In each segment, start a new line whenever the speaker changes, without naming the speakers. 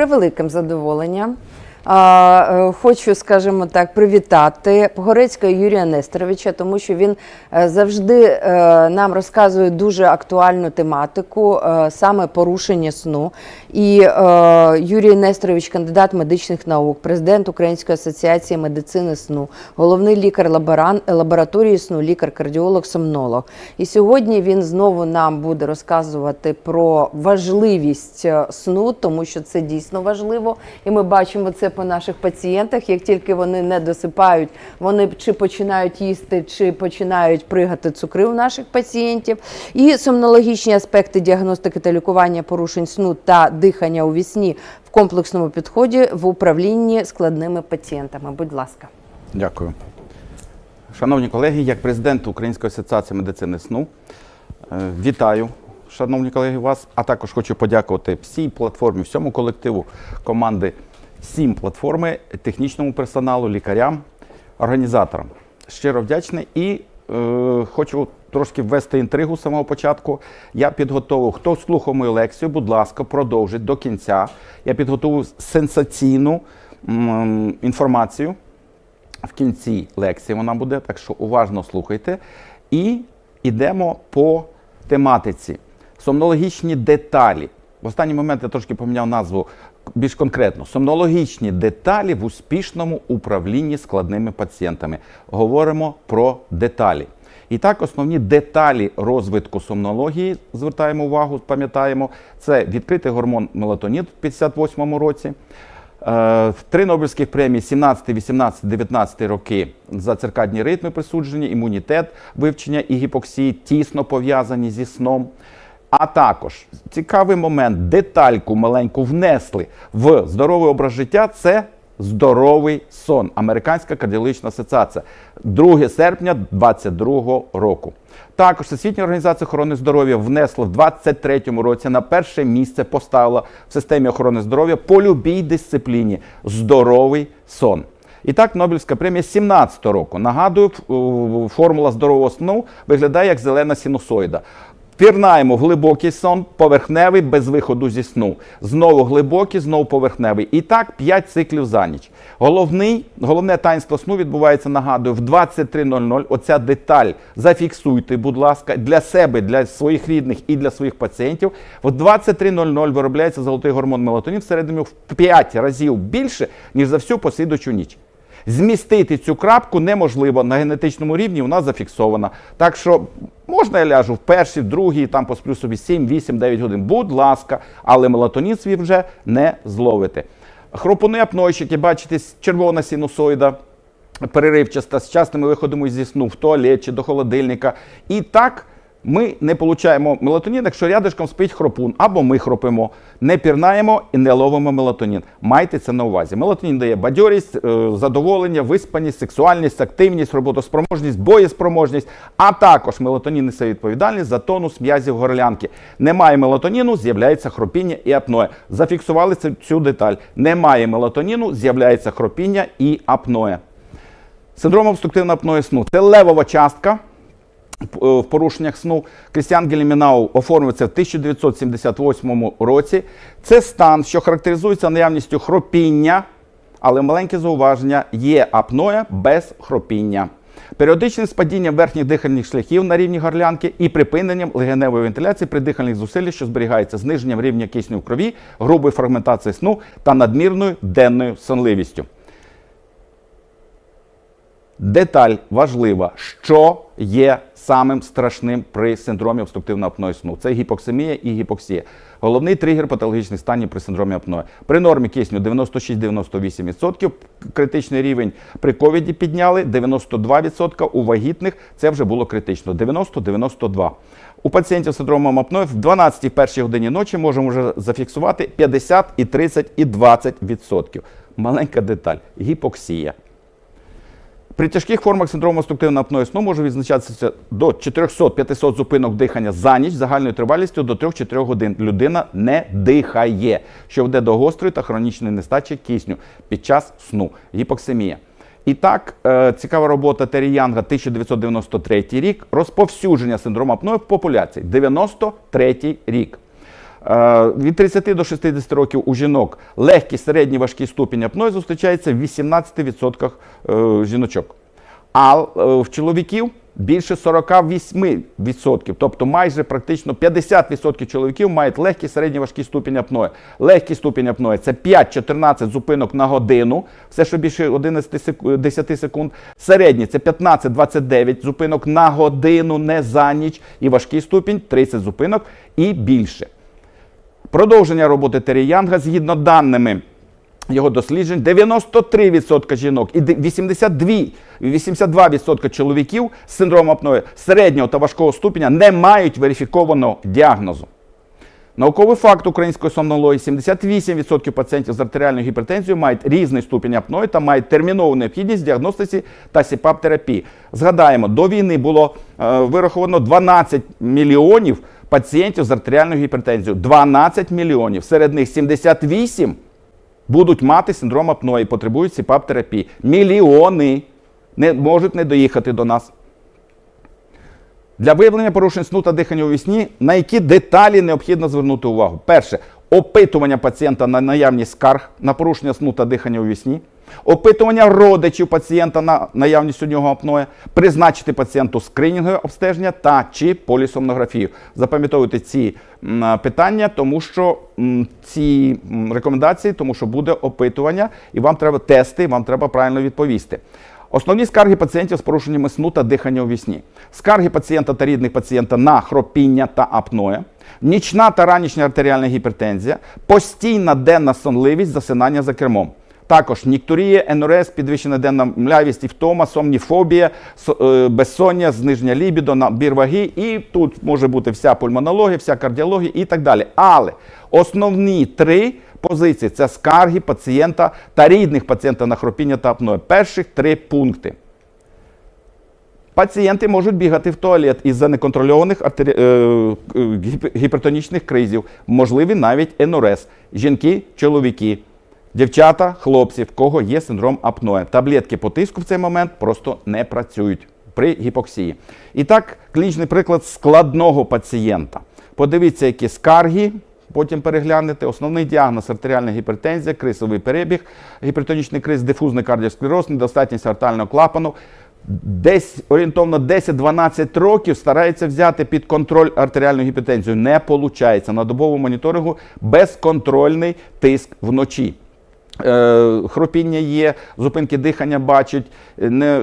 превеликим задоволенням. Е, Хочу, скажімо так, привітати Погорецького Юрія Нестеровича, тому що він е, завжди е, нам розказує дуже актуальну тематику, саме порушення сну. І Юрій Нестерович, кандидат медичних наук, президент Української асоціації медицини сну, головний лікар лабораторії сну, лікар-кардіолог, сомнолог. І сьогодні він знову нам буде розказувати про важливість сну, тому що це дійсно важливо. І ми бачимо це по наших пацієнтах. Як тільки вони не досипають, вони чи починають їсти, чи починають пригати цукри у наших пацієнтів. І сомнологічні аспекти діагностики та лікування порушень сну та дихання у вісні в комплексному підході в управлінні складними пацієнтами. Будь ласка.
Дякую. Шановні колеги, як президент Української асоціації медицини сну, е, вітаю, шановні колеги, вас, а також хочу подякувати всій платформі, всьому колективу команди Сім платформи, технічному персоналу, лікарям, організаторам. Щиро вдячний і е, хочу трошки ввести інтригу з самого початку. Я підготував, хто слухав мою лекцію, будь ласка, продовжить до кінця. Я підготував сенсаційну м, інформацію в кінці лекції вона буде, так що уважно слухайте. І йдемо по тематиці. Сомнологічні деталі. В останній момент я трошки поміняв назву більш конкретно. Сомнологічні деталі в успішному управлінні складними пацієнтами. Говоримо про деталі. І так, основні деталі розвитку сомнології, звертаємо увагу, пам'ятаємо, це відкритий гормон мелатонін в 58-му році. Е, Три Нобелівських премії 17, 18, 19 роки за циркадні ритми присуджені, імунітет, вивчення і гіпоксії тісно пов'язані зі сном. А також цікавий момент, детальку маленьку внесли в здоровий образ життя. Це здоровий сон. Американська кардіологічна асоціація. 2 серпня 2022 року. Також Всесвітня організація охорони здоров'я внесла в 2023 році на перше місце поставила в системі охорони здоров'я по любій дисципліні здоровий сон. І так, Нобелівська премія 17 року. Нагадую, формула здорового сну виглядає як зелена синусоїда. Пірнаємо глибокий сон, поверхневий без виходу зі сну. Знову глибокий, знову поверхневий. І так 5 циклів за ніч. Головний, головне таїнство сну відбувається, нагадую, в 23.00. Оця деталь зафіксуйте, будь ласка, для себе, для своїх рідних і для своїх пацієнтів. В 23.00 виробляється золотий гормон мелатонін в середньому в 5 разів більше, ніж за всю послідуючу ніч. Змістити цю крапку неможливо на генетичному рівні. Вона зафіксована. Так що можна я ляжу в першій, в другій, там посплю собі 7, 8, 9 годин. Будь ласка, але мелатонін свій вже не зловите. Хропуни апнойщики, бачите, червона синусоїда переривчаста з частими виходами зі сну в туалет чи до холодильника. І так ми не получаємо мелатонін, якщо рядишком спить хропун, або ми хропимо, не пірнаємо і не ловимо мелатонін. Майте це на увазі. Мелатонін дає бадьорість, е, задоволення, виспаність, сексуальність, активність, роботоспроможність, боєспроможність, а також мелатонін несе відповідальність за тонус м'язів горлянки. Немає мелатоніну, з'являється хропіння і апноє. Зафіксували цю- деталь. Немає мелатоніну, з'являється хропіння і апноє. Синдром обструктивного апної сну це левова частка в порушеннях сну. Крістіан Гелімінау оформився в 1978 році. Це стан, що характеризується наявністю хропіння, але маленьке зауваження є апноя без хропіння. Періодичним спадінням верхніх дихальних шляхів на рівні горлянки і припиненням легеневої вентиляції при дихальних зусиллях, що зберігається зниженням рівня кисню в крові, грубою фрагментацією сну та надмірною денною сонливістю. Деталь важлива, що є самим страшним при синдромі обструктивного апної сну. Це гіпоксимія і гіпоксія. Головний тригер патологічних станів при синдромі апної. При нормі кисню 96-98%, критичний рівень при ковіді підняли, 92% у вагітних це вже було критично, 90-92%. У пацієнтів з синдромом апної в 12 першій годині ночі можемо вже зафіксувати 50, і 30 і 20%. Маленька деталь гіпоксія. При тяжких формах синдрому обструктивного апної сну може відзначатися до 400-500 зупинок дихання за ніч загальною тривалістю до 3-4 годин. Людина не дихає, що веде до гострої та хронічної нестачі кисню під час сну. Гіпоксимія. І так, е, цікава робота Террі Янга, 1993 рік. Розповсюдження синдрому апної в популяції. 93 рік. Е, Від 30 до 60 років у жінок легкий, середній, важкий ступінь апної зустрічається в 18% е, жіночок. А е, в чоловіків більше 48%. Тобто майже практично 50% чоловіків мають легкий, середній, важкий ступінь апної. Легкий ступінь апної це 5-14 зупинок на годину, все, що більше 11 сек- 10 секунд. Середній це 15-29 зупинок на годину, не за ніч. І важкий ступінь 30 зупинок і більше. Продовження роботи Террі Янга згідно даними його досліджень, 93% жінок і 82, 82% чоловіків з синдромом апної середнього та важкого ступеня не мають верифікованого діагнозу. Науковий факт української сомнології: 78% пацієнтів з артеріальною гіпертензією мають різний ступінь апної та мають термінову необхідність діагностиці та СІПАП-терапії. Згадаємо, до війни було е, вираховано 12 мільйонів пацієнтів з артеріальною гіпертензією. 12 мільйонів. Серед них 78 будуть мати синдром апної, потребують СІПАП-терапії. Мільйони не можуть не доїхати до нас. Для виявлення порушень сну та дихання у вісні, на які деталі необхідно звернути увагу. Перше опитування пацієнта на наявність скарг на порушення сну та дихання у вісні, опитування родичів пацієнта на наявність у нього апноє, призначити пацієнту скринінгове обстеження та чи полісомнографію. Запам'ятовуйте ці питання, тому що ці рекомендації, тому що буде опитування, і вам треба тести, вам треба правильно відповісти. Основні скарги пацієнтів з порушеннями сну та дихання у вісні. Скарги пацієнта та рідних пацієнта на хропіння та апноє, нічна та ранішня артеріальна гіпертензія, постійна денна сонливість, засинання за кермом. Також ніктурія, НРС, підвищена денна млявість і втома, сомніфобія, со- е, безсоння, зниження лібідо, набір ваги. І тут може бути вся пульмонологія, вся кардіологія і так далі. Але основні три позиції це скарги пацієнта та рідних пацієнта на хропіння та апноє. Перших три пункти. Пацієнти можуть бігати в туалет із-за неконтрольованих артері... е, е, гіп- гіпертонічних кризів, можливі навіть НРС. Жінки, чоловіки, дівчата, хлопці, в кого є синдром апноє. Таблетки по тиску в цей момент просто не працюють при гіпоксії. І так, клінічний приклад складного пацієнта. Подивіться, які скарги. Потім переглянете основний діагноз артеріальна гіпертензія, крисовий перебіг, гіпертонічний криз, дифузний кардіосклероз, недостатність артального клапану. Десь орієнтовно 10-12 років старається взяти під контроль артеріальну гіпертензію. Не виходить. На добовому моніторингу безконтрольний тиск вночі. Е, хропіння є, зупинки дихання бачать, е, не,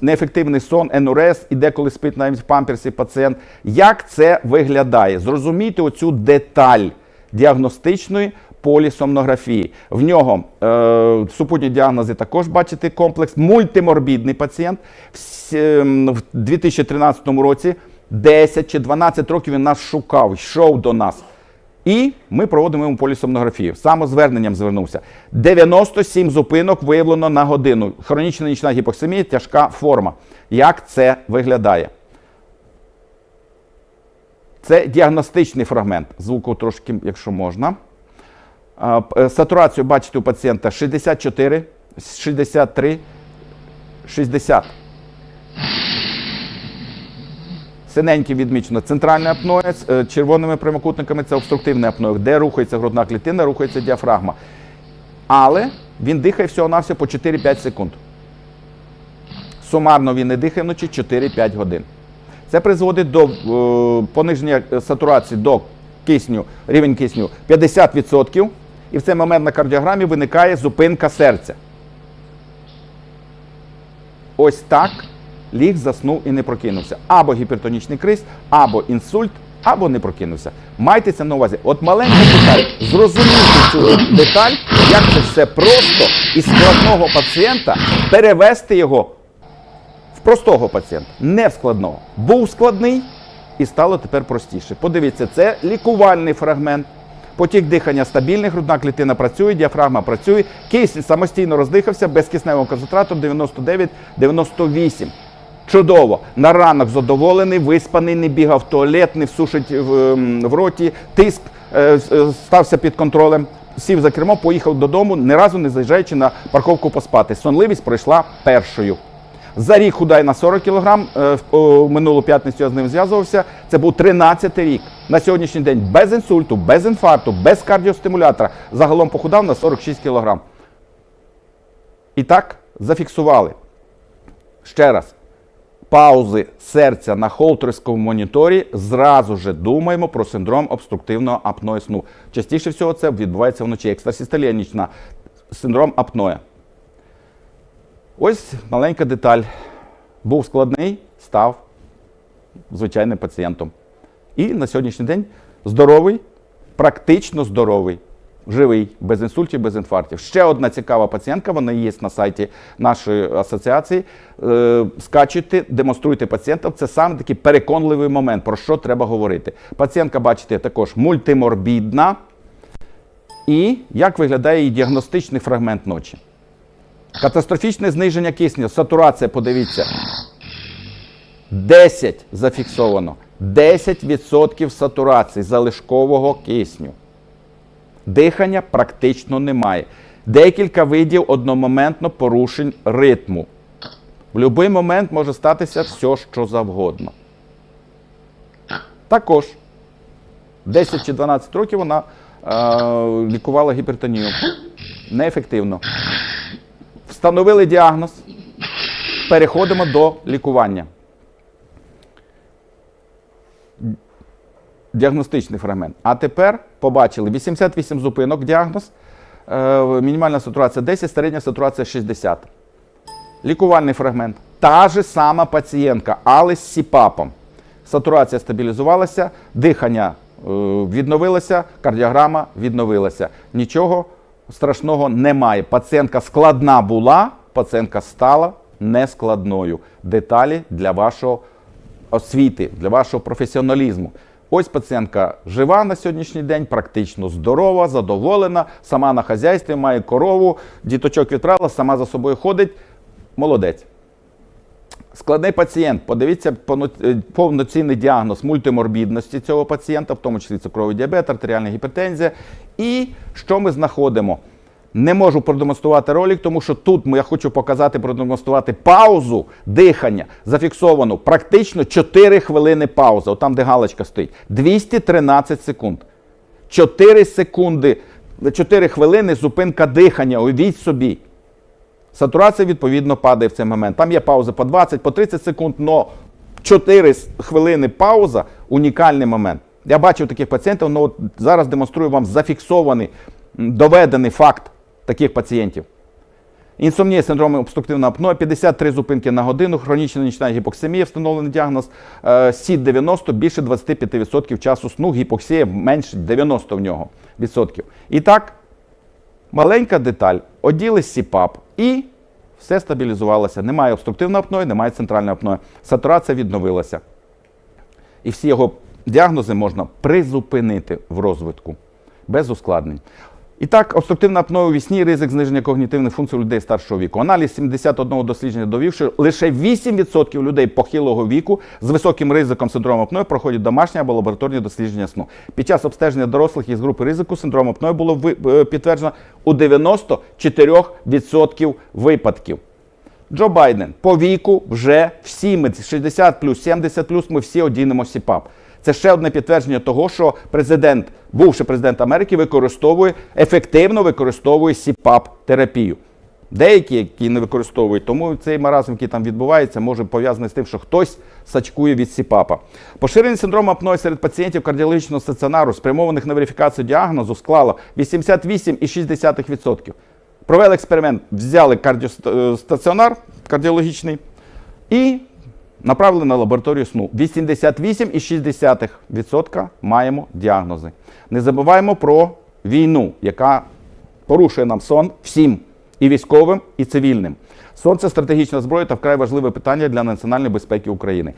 неефективний сон, НРС, і деколи спить навіть в памперсі пацієнт. Як це виглядає? Зрозумійте оцю деталь діагностичної полісомнографії. В нього е, супутні діагнози також бачите комплекс, мультиморбідний пацієнт. В, с- ем, в 2013 році 10 чи 12 років він нас шукав, йшов до нас. І ми проводимо йому полісомнографію. Самозверненням звернувся. 97 зупинок виявлено на годину. Хронічна нічна гіпоксимія, тяжка форма. Як це виглядає? Це діагностичний фрагмент. Звуку трошки, якщо можна. Е, Сатурацію бачите у пацієнта 64, 63, 60. Синеньким відмічено центральне апноє, з, е, червоними прямокутниками це обструктивне апноє, де рухається грудна клітина, рухається діафрагма. Але він дихає всього-навсього по 4-5 секунд. Сумарно він не дихає вночі 4-5 годин. Це призводить до е, пониження е, сатурації до кисню, рівень кисню 50%. І в цей момент на кардіограмі виникає зупинка серця. Ось так ліг заснув і не прокинувся. Або гіпертонічний криз, або інсульт, або не прокинувся. Майте це на увазі. От маленька деталь. Зрозумійте цю деталь, як це все просто із складного пацієнта перевести його в простого пацієнта, не в складного. Був складний і стало тепер простіше. Подивіться, це лікувальний фрагмент. Потік дихання стабільний, грудна клітина працює, діафрагма працює, кисень самостійно роздихався без кисневого концентрату 99-98. Чудово! На ранок задоволений, виспаний, не бігав в туалет, не всушить в, ем, в роті, тиск е, е, стався під контролем, сів за кермо, поїхав додому, ні разу не заїжджаючи на парковку поспати. Сонливість пройшла першою. За рік худає на 40 кг. Е, в- Минулу п'ятницю я з ним зв'язувався. Це був 13-й рік. На сьогоднішній день без інсульту, без інфаркту, без кардіостимулятора. Загалом похудав на 46 кг. І так зафіксували. Ще раз. Паузи серця на холтерському моніторі зразу же думаємо про синдром обструктивного апної сну. Частіше всього це відбувається вночі. Екстрасистолія нічна. Синдром апноя. Ось маленька деталь. Був складний, став звичайним пацієнтом. І на сьогоднішній день здоровий, практично здоровий, живий, без інсультів, без інфарктів. Ще одна цікава пацієнтка, вона є на сайті нашої асоціації. Е, скачуйте, демонструйте пацієнтам. Це саме такий переконливий момент, про що треба говорити. Пацієнтка, бачите, також мультиморбідна. І як виглядає її діагностичний фрагмент ночі. Катастрофічне зниження кисню, сатурація, подивіться. 10 зафіксовано. 10% сатурації залишкового кисню. Дихання практично немає. Декілька видів одномоментно порушень ритму. В будь-який момент може статися все, що завгодно. Також 10 чи 12 років вона е, лікувала гіпертонію. Неефективно. Встановили діагноз. Переходимо до лікування. Діагностичний фрагмент. А тепер побачили 88 зупинок діагноз, е, мінімальна сатурація 10, середня сатурація 60. Лікувальний фрагмент. Та же сама пацієнтка, але з СІПАПом. Сатурація стабілізувалася, дихання е, відновилося, кардіограма відновилася. Нічого страшного немає. Пацієнтка складна була, пацієнтка стала нескладною. Деталі для вашого освіти, для вашого професіоналізму. Ось пацієнтка жива на сьогоднішній день, практично здорова, задоволена, сама на хазяйстві, має корову, діточок відправила, сама за собою ходить. Молодець. Складний пацієнт. Подивіться е, повноцінний діагноз мультиморбідності цього пацієнта, в тому числі цукровий діабет, артеріальна гіпертензія. І що ми знаходимо? Не можу продемонструвати ролик, тому що тут я хочу показати, продемонструвати паузу дихання. Зафіксовано практично 4 хвилини пауза. Отам, де галочка стоїть. 213 секунд. 4 секунди, 4 хвилини зупинка дихання. Уявіть собі. Сатурація, відповідно, падає в цей момент. Там є пауза по 20, по 30 секунд, але 4 хвилини пауза унікальний момент. Я бачив таких пацієнтів, але от зараз демонструю вам зафіксований, доведений факт таких пацієнтів. Інсомнія, синдром обструктивного апноe, 53 зупинки на годину, хронічна нічна гіпоксимія, встановлений діагноз, е, СІД 90, більше 25% часу сну, гіпоксія менше 90 в нього відсотків. І так, маленька деталь, оділи СІПАП і все стабілізувалося. Немає обструктивного апноe, немає центрального апноe. Сатурація відновилася. І всі його діагнози можна призупинити в розвитку без ускладнень. І так, обструктивна апноe у вісні, ризик зниження когнітивних функцій людей старшого віку. Аналіз 71 дослідження довів, що лише 8% людей похилого віку з високим ризиком синдрому апноe проходять домашні або лабораторні дослідження сну. Під час обстеження дорослих із групи ризику синдрому апноe було е, підтверджено у 94% випадків. Джо Байден по віку вже всі ми 60 плюс, 70 плюс, ми всі одінемо СІПАП. Це ще одне підтвердження того, що президент, бувший президент Америки, використовує ефективно використовує СІПАП терапію. Деякі, які не використовують, тому цей маразм, який там відбувається, може пов'язаний з тим, що хтось сачкує від СІПАПа. Поширення синдрому апної серед пацієнтів кардіологічного стаціонару, спрямованих на верифікацію діагнозу, склало 88,6%. Провели експеримент, взяли кардіостаціонар кардіологічний і направили на лабораторію сну. 88,6% маємо діагнози. Не забуваємо про війну, яка порушує нам сон всім і військовим, і цивільним. Сон це стратегічна зброя та вкрай важливе питання для національної безпеки України.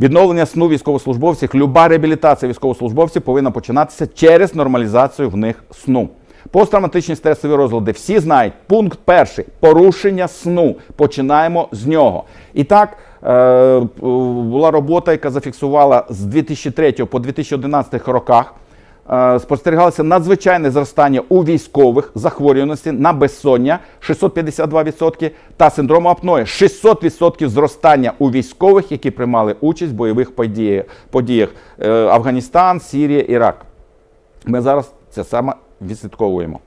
Відновлення сну військовослужбовців, люба реабілітація військовослужбовців повинна починатися через нормалізацію в них сну. Посттравматичні стресові розлади всі знають. Пункт перший порушення сну. Починаємо з нього. І так, е, була робота, яка зафіксувала з 2003 по 2011 роках е, спостерігалося надзвичайне зростання у військових захворюваності на безсоння 652% та синдрому апної 600% зростання у військових, які приймали участь в бойових подіях, подіях е, Афганістан, Сірія, Ірак. Ми зараз це саме відслідковуємо.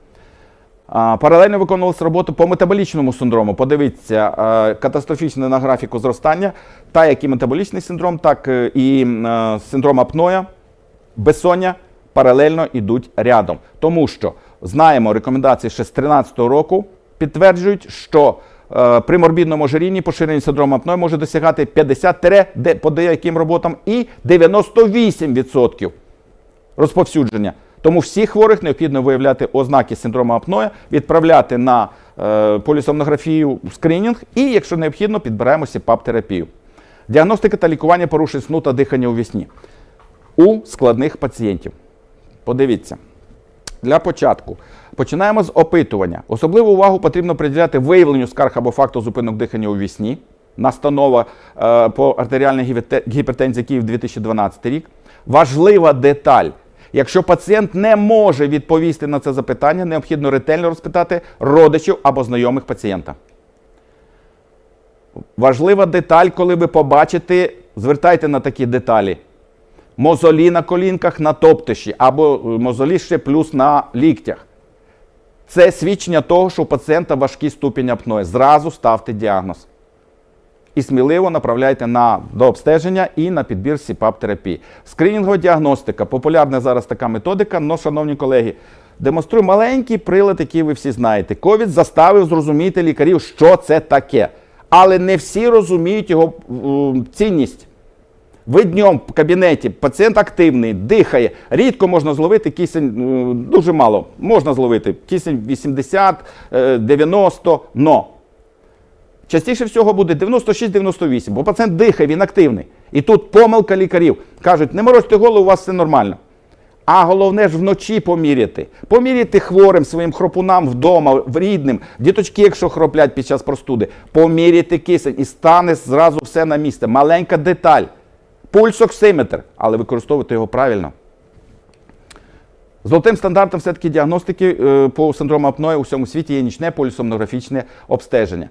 Паралельно виконувалася робота по метаболічному синдрому. Подивіться, е, катастрофічне на графіку зростання, та як і метаболічний синдром, так е, і е, синдром апноя, безсоння паралельно йдуть рядом. Тому що знаємо рекомендації ще з 2013 року, підтверджують, що при морбідному ожирінні поширення синдрому апної може досягати 50 де- по деяким роботам і 98% розповсюдження. Тому всіх хворих необхідно виявляти ознаки синдрому апноя, відправляти на е, полісомнографію скринінг і, якщо необхідно, підбираємо СІПАП-терапію. Діагностика та лікування порушень сну та дихання у вісні у складних пацієнтів. Подивіться. Для початку починаємо з опитування. Особливу увагу потрібно приділяти виявленню скарг або факту зупинок дихання у вісні. Настанова е, по артеріальній гіпертензії Київ 2012 рік. Важлива деталь. Якщо пацієнт не може відповісти на це запитання, необхідно ретельно розпитати родичів або знайомих пацієнта. Важлива деталь, коли ви побачите, звертайте на такі деталі. Мозолі на колінках на топтиші або е, мозолі ще плюс на ліктях. Це свідчення того, що у пацієнта важкий ступінь апної. Зразу ставте діагноз. І сміливо направляйте на до обстеження і на підбір СІПАП-терапії. Скринінгова діагностика популярна зараз така методика, але, шановні колеги, демонструю маленький прилад, який ви всі знаєте. Ковід заставив зрозуміти лікарів, що це таке. Але не всі розуміють його цінність. Ви днем в кабінеті, пацієнт активний, дихає. Рідко можна зловити кисень, е, дуже мало. Можна зловити кисень 80, е, 90, но. Частіше всього буде 96-98, бо пацієнт дихає, він активний. І тут помилка лікарів. Кажуть, не морозьте голову, у вас все нормально. А головне ж вночі поміряти. Поміряти хворим своїм хропунам вдома, рідним, діточки, якщо хроплять під час простуди, поміряти кисень і стане зразу все на місце. Маленька деталь. Пульсоксиметр, але використовувати його правильно. Золотим стандартом все-таки діагностики е, по синдрому апної у всьому світі є нічне полісомнографічне обстеження.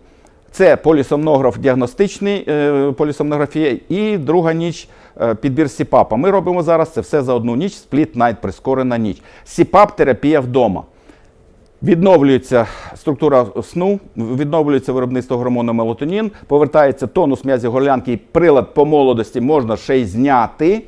Це полісомнограф діагностичний е, полісомнографія і друга ніч е, підбір СІПАПа. Ми робимо зараз це все за одну ніч, спліт найт, прискорена ніч. СІПАП-терапія вдома. Відновлюється структура сну, відновлюється виробництво гормону мелатонін, повертається тонус м'язів горлянки і прилад по молодості можна ще й зняти.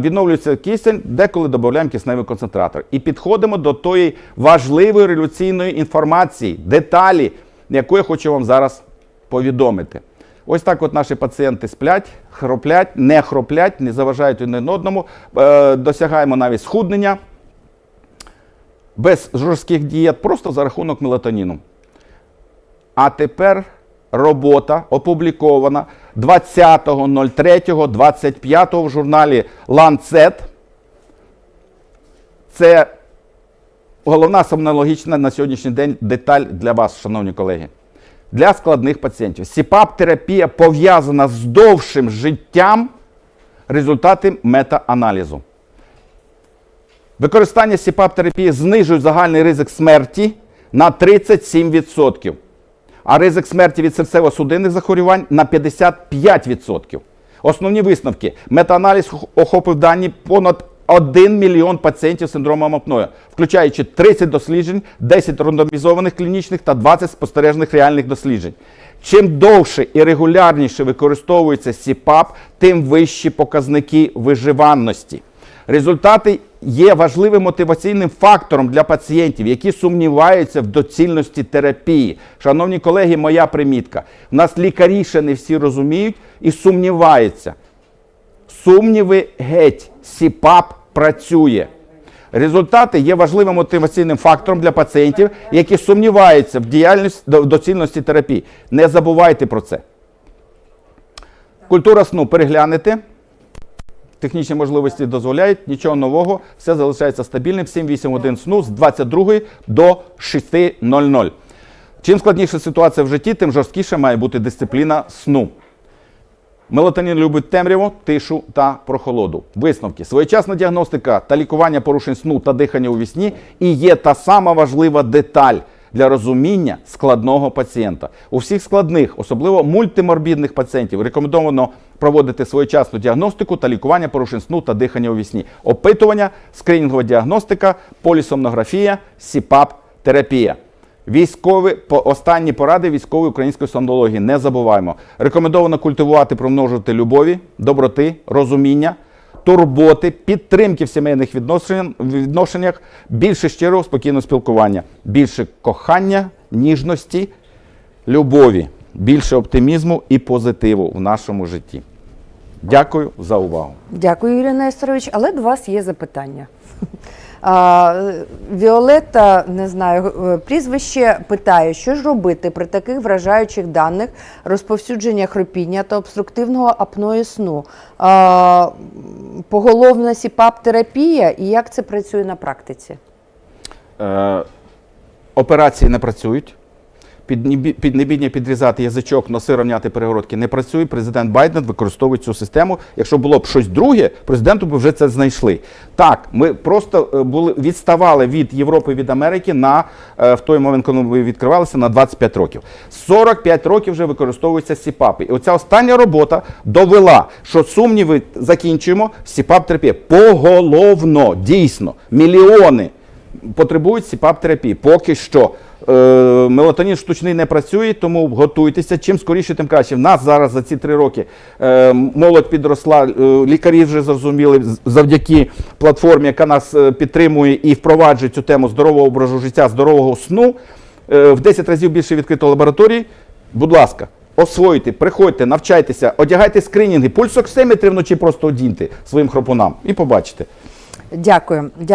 Відновлюється кисень, деколи додаємо кисневий концентратор. І підходимо до тої важливої революційної інформації, деталі, яку я хочу вам зараз повідомити. Ось так от наші пацієнти сплять, хроплять, не хроплять, не заважають один одному. Е, Досягаємо навіть схуднення без жорстких дієт, просто за рахунок мелатоніну. А тепер робота опублікована 20.03.25 в журналі Lancet. Це головна сомнологічна на сьогоднішній день деталь для вас, шановні колеги. Для складних пацієнтів. СІПАП-терапія пов'язана з довшим життям результати мета-аналізу. Використання СІПАП-терапії знижує загальний ризик смерті на 37%, а ризик смерті від серцево-судинних захворювань на 55%. Основні висновки. Метааналіз охопив дані понад 1 мільйон пацієнтів з синдромом апноя, включаючи 30 досліджень, 10 рандомізованих клінічних та 20 спостережних реальних досліджень. Чим довше і регулярніше використовується СІПАП, тим вищі показники виживанності. Результати є важливим мотиваційним фактором для пацієнтів, які сумніваються в доцільності терапії. Шановні колеги, моя примітка. У нас лікарі ще не всі розуміють і сумніваються. Сумніви геть, СІПАП працює. Результати є важливим мотиваційним фактором для пацієнтів, які сумніваються в діяльності доцільності терапії. Не забувайте про це. Культура сну переглянете. Технічні можливості дозволяють, нічого нового, все залишається стабільним. 7-8 годин сну з 22 до 6.00. Чим складніша ситуація в житті, тим жорсткіша має бути дисципліна сну. Мелатонін любить темряву, тишу та прохолоду. Висновки. Своєчасна діагностика та лікування порушень сну та дихання у вісні і є та сама важлива деталь для розуміння складного пацієнта. У всіх складних, особливо мультиморбідних пацієнтів, рекомендовано проводити своєчасну діагностику та лікування порушень сну та дихання у вісні. Опитування, скринінгова діагностика, полісомнографія, СІПАП, терапія. Військові останні поради військової української сомнології. Не забуваємо. Рекомендовано культивувати, примножувати любові, доброти, розуміння, турботи, підтримки в сімейних відношен- відношеннях, більше щирого спокійного спілкування, більше кохання, ніжності, любові, більше оптимізму і позитиву в нашому житті. Дякую за увагу.
Дякую, Юрій Нестерович, але до вас є запитання. Віолетта, не знаю, е, прізвище питає, що ж робити при таких вражаючих даних розповсюдження хропіння та обструктивного апної сну? Поголовна сіпап-терапія і як це працює на практиці?
Е, операції не працюють. Піднебі- Піднебіння підрізати язичок, носи рівняти перегородки не працює. Президент Байден використовує цю систему. Якщо було б щось друге, президенту б вже це знайшли. Так, ми просто е, були відставали від Європи від Америки на е, в той момент, коли ми відкривалися, на 25 років. 45 років вже використовуються сіпапи. І оця остання робота довела, що сумніви закінчуємо. Сіпап терапія поголовно, дійсно, мільйони потребують сіпап терапії. Поки що мелатонін штучний не працює, тому готуйтеся. Чим скоріше, тим краще. В нас зараз за ці три роки е, молодь підросла, е, лікарі вже зрозуміли завдяки платформі, яка нас е, підтримує і впроваджує цю тему здорового образу життя, здорового сну. Е, в 10 разів більше відкрито лабораторій. Будь ласка. Освоїте, приходьте, навчайтеся, одягайте скринінги, пульсоксиметри вночі просто одіньте своїм хропунам і побачите.
Дякую. Дякую.